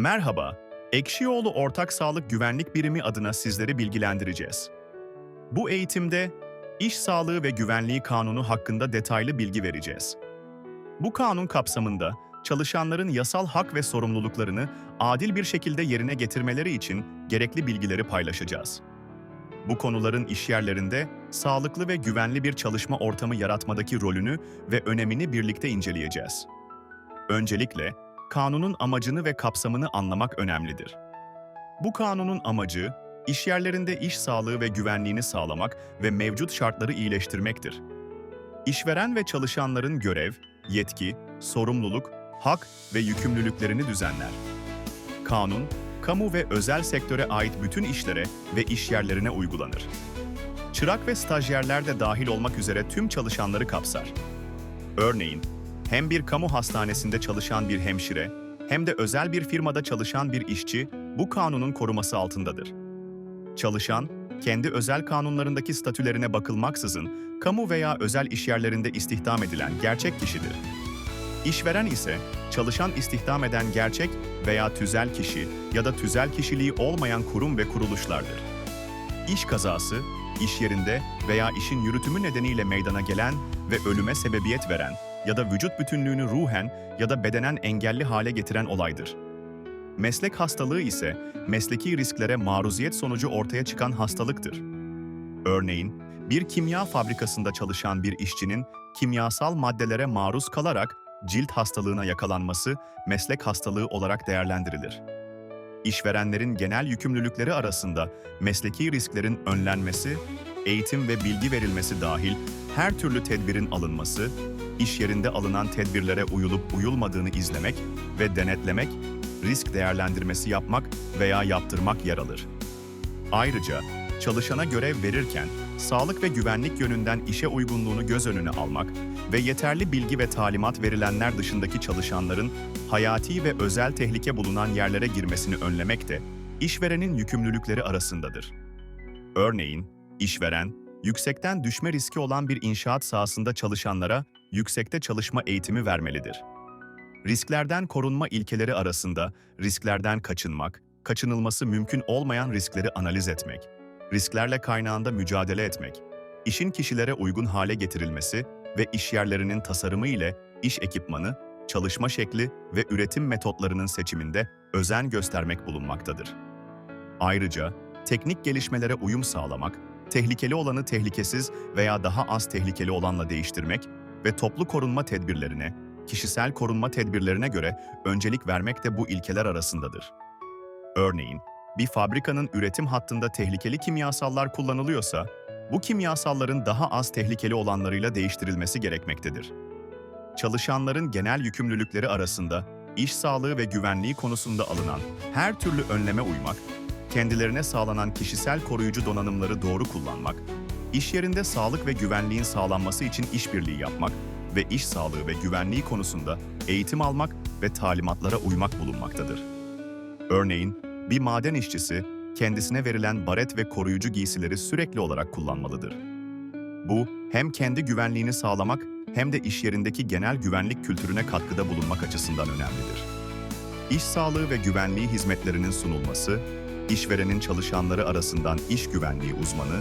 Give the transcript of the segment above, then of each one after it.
Merhaba, Ekşioğlu Ortak Sağlık Güvenlik Birimi adına sizleri bilgilendireceğiz. Bu eğitimde İş Sağlığı ve Güvenliği Kanunu hakkında detaylı bilgi vereceğiz. Bu kanun kapsamında çalışanların yasal hak ve sorumluluklarını adil bir şekilde yerine getirmeleri için gerekli bilgileri paylaşacağız. Bu konuların işyerlerinde sağlıklı ve güvenli bir çalışma ortamı yaratmadaki rolünü ve önemini birlikte inceleyeceğiz. Öncelikle kanunun amacını ve kapsamını anlamak önemlidir. Bu kanunun amacı, işyerlerinde iş sağlığı ve güvenliğini sağlamak ve mevcut şartları iyileştirmektir. İşveren ve çalışanların görev, yetki, sorumluluk, hak ve yükümlülüklerini düzenler. Kanun, kamu ve özel sektöre ait bütün işlere ve işyerlerine uygulanır. Çırak ve stajyerler de dahil olmak üzere tüm çalışanları kapsar. Örneğin, hem bir kamu hastanesinde çalışan bir hemşire, hem de özel bir firmada çalışan bir işçi bu kanunun koruması altındadır. Çalışan, kendi özel kanunlarındaki statülerine bakılmaksızın kamu veya özel işyerlerinde istihdam edilen gerçek kişidir. İşveren ise çalışan istihdam eden gerçek veya tüzel kişi ya da tüzel kişiliği olmayan kurum ve kuruluşlardır. İş kazası, iş yerinde veya işin yürütümü nedeniyle meydana gelen ve ölüme sebebiyet veren ya da vücut bütünlüğünü ruhen ya da bedenen engelli hale getiren olaydır. Meslek hastalığı ise mesleki risklere maruziyet sonucu ortaya çıkan hastalıktır. Örneğin, bir kimya fabrikasında çalışan bir işçinin kimyasal maddelere maruz kalarak cilt hastalığına yakalanması meslek hastalığı olarak değerlendirilir. İşverenlerin genel yükümlülükleri arasında mesleki risklerin önlenmesi, eğitim ve bilgi verilmesi dahil her türlü tedbirin alınması, iş yerinde alınan tedbirlere uyulup uyulmadığını izlemek ve denetlemek, risk değerlendirmesi yapmak veya yaptırmak yer alır. Ayrıca çalışana görev verirken sağlık ve güvenlik yönünden işe uygunluğunu göz önüne almak ve yeterli bilgi ve talimat verilenler dışındaki çalışanların hayati ve özel tehlike bulunan yerlere girmesini önlemek de işverenin yükümlülükleri arasındadır. Örneğin, işveren, yüksekten düşme riski olan bir inşaat sahasında çalışanlara yüksekte çalışma eğitimi vermelidir. Risklerden korunma ilkeleri arasında risklerden kaçınmak, kaçınılması mümkün olmayan riskleri analiz etmek, risklerle kaynağında mücadele etmek, işin kişilere uygun hale getirilmesi ve işyerlerinin tasarımı ile iş ekipmanı, çalışma şekli ve üretim metotlarının seçiminde özen göstermek bulunmaktadır. Ayrıca teknik gelişmelere uyum sağlamak, tehlikeli olanı tehlikesiz veya daha az tehlikeli olanla değiştirmek ve toplu korunma tedbirlerine, kişisel korunma tedbirlerine göre öncelik vermek de bu ilkeler arasındadır. Örneğin, bir fabrikanın üretim hattında tehlikeli kimyasallar kullanılıyorsa, bu kimyasalların daha az tehlikeli olanlarıyla değiştirilmesi gerekmektedir. Çalışanların genel yükümlülükleri arasında iş sağlığı ve güvenliği konusunda alınan her türlü önleme uymak, kendilerine sağlanan kişisel koruyucu donanımları doğru kullanmak, iş yerinde sağlık ve güvenliğin sağlanması için işbirliği yapmak ve iş sağlığı ve güvenliği konusunda eğitim almak ve talimatlara uymak bulunmaktadır. Örneğin, bir maden işçisi kendisine verilen baret ve koruyucu giysileri sürekli olarak kullanmalıdır. Bu, hem kendi güvenliğini sağlamak hem de iş yerindeki genel güvenlik kültürüne katkıda bulunmak açısından önemlidir. İş sağlığı ve güvenliği hizmetlerinin sunulması, işverenin çalışanları arasından iş güvenliği uzmanı,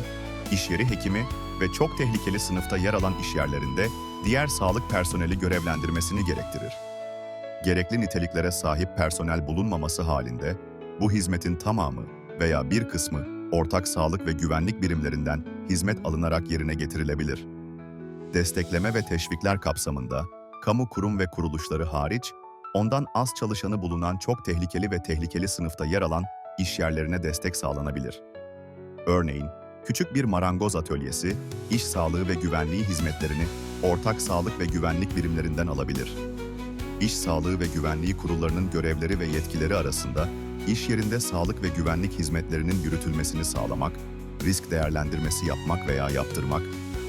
iş yeri hekimi ve çok tehlikeli sınıfta yer alan işyerlerinde diğer sağlık personeli görevlendirmesini gerektirir. Gerekli niteliklere sahip personel bulunmaması halinde bu hizmetin tamamı veya bir kısmı ortak sağlık ve güvenlik birimlerinden hizmet alınarak yerine getirilebilir. Destekleme ve teşvikler kapsamında kamu kurum ve kuruluşları hariç ondan az çalışanı bulunan çok tehlikeli ve tehlikeli sınıfta yer alan iş yerlerine destek sağlanabilir. Örneğin, küçük bir marangoz atölyesi, iş sağlığı ve güvenliği hizmetlerini ortak sağlık ve güvenlik birimlerinden alabilir. İş sağlığı ve güvenliği kurullarının görevleri ve yetkileri arasında iş yerinde sağlık ve güvenlik hizmetlerinin yürütülmesini sağlamak, risk değerlendirmesi yapmak veya yaptırmak,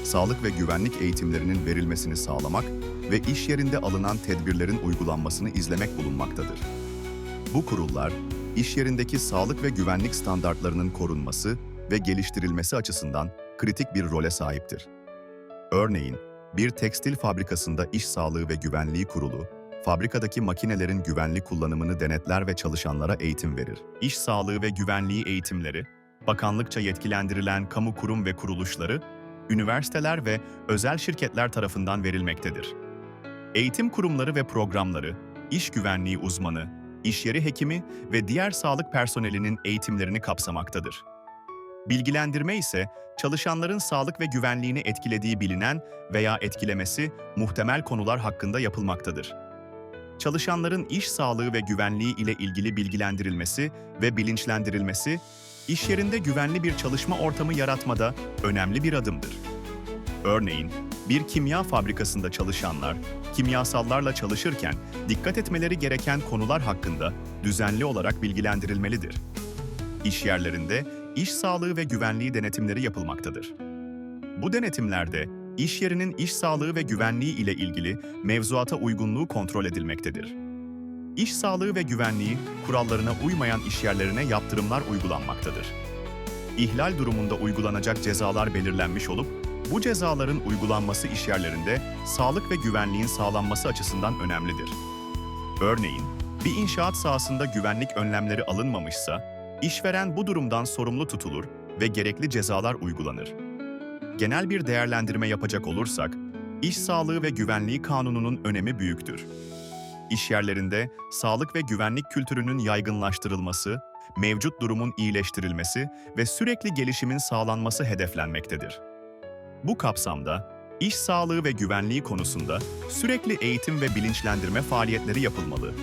sağlık ve güvenlik eğitimlerinin verilmesini sağlamak ve iş yerinde alınan tedbirlerin uygulanmasını izlemek bulunmaktadır. Bu kurullar, iş yerindeki sağlık ve güvenlik standartlarının korunması ve geliştirilmesi açısından kritik bir role sahiptir. Örneğin, bir tekstil fabrikasında iş sağlığı ve güvenliği kurulu, fabrikadaki makinelerin güvenli kullanımını denetler ve çalışanlara eğitim verir. İş sağlığı ve güvenliği eğitimleri, bakanlıkça yetkilendirilen kamu kurum ve kuruluşları, üniversiteler ve özel şirketler tarafından verilmektedir. Eğitim kurumları ve programları, iş güvenliği uzmanı, iş yeri hekimi ve diğer sağlık personelinin eğitimlerini kapsamaktadır. Bilgilendirme ise çalışanların sağlık ve güvenliğini etkilediği bilinen veya etkilemesi muhtemel konular hakkında yapılmaktadır. Çalışanların iş sağlığı ve güvenliği ile ilgili bilgilendirilmesi ve bilinçlendirilmesi, iş yerinde güvenli bir çalışma ortamı yaratmada önemli bir adımdır. Örneğin, bir kimya fabrikasında çalışanlar, kimyasallarla çalışırken dikkat etmeleri gereken konular hakkında düzenli olarak bilgilendirilmelidir. İş yerlerinde iş sağlığı ve güvenliği denetimleri yapılmaktadır. Bu denetimlerde iş yerinin iş sağlığı ve güvenliği ile ilgili mevzuata uygunluğu kontrol edilmektedir. İş sağlığı ve güvenliği kurallarına uymayan işyerlerine yaptırımlar uygulanmaktadır. İhlal durumunda uygulanacak cezalar belirlenmiş olup, bu cezaların uygulanması işyerlerinde sağlık ve güvenliğin sağlanması açısından önemlidir. Örneğin, bir inşaat sahasında güvenlik önlemleri alınmamışsa, işveren bu durumdan sorumlu tutulur ve gerekli cezalar uygulanır. Genel bir değerlendirme yapacak olursak, iş sağlığı ve güvenliği kanununun önemi büyüktür. İş yerlerinde sağlık ve güvenlik kültürünün yaygınlaştırılması, mevcut durumun iyileştirilmesi ve sürekli gelişimin sağlanması hedeflenmektedir. Bu kapsamda, iş sağlığı ve güvenliği konusunda sürekli eğitim ve bilinçlendirme faaliyetleri yapılmalı.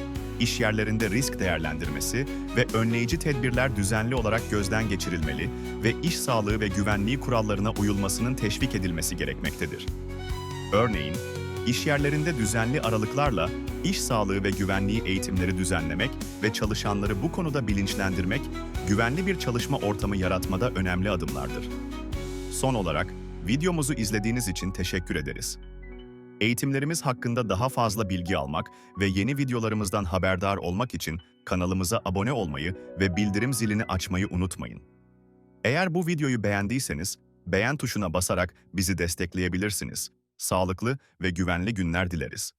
İş yerlerinde risk değerlendirmesi ve önleyici tedbirler düzenli olarak gözden geçirilmeli ve iş sağlığı ve güvenliği kurallarına uyulmasının teşvik edilmesi gerekmektedir. Örneğin, iş yerlerinde düzenli aralıklarla iş sağlığı ve güvenliği eğitimleri düzenlemek ve çalışanları bu konuda bilinçlendirmek, güvenli bir çalışma ortamı yaratmada önemli adımlardır. Son olarak, videomuzu izlediğiniz için teşekkür ederiz. Eğitimlerimiz hakkında daha fazla bilgi almak ve yeni videolarımızdan haberdar olmak için kanalımıza abone olmayı ve bildirim zilini açmayı unutmayın. Eğer bu videoyu beğendiyseniz, beğen tuşuna basarak bizi destekleyebilirsiniz. Sağlıklı ve güvenli günler dileriz.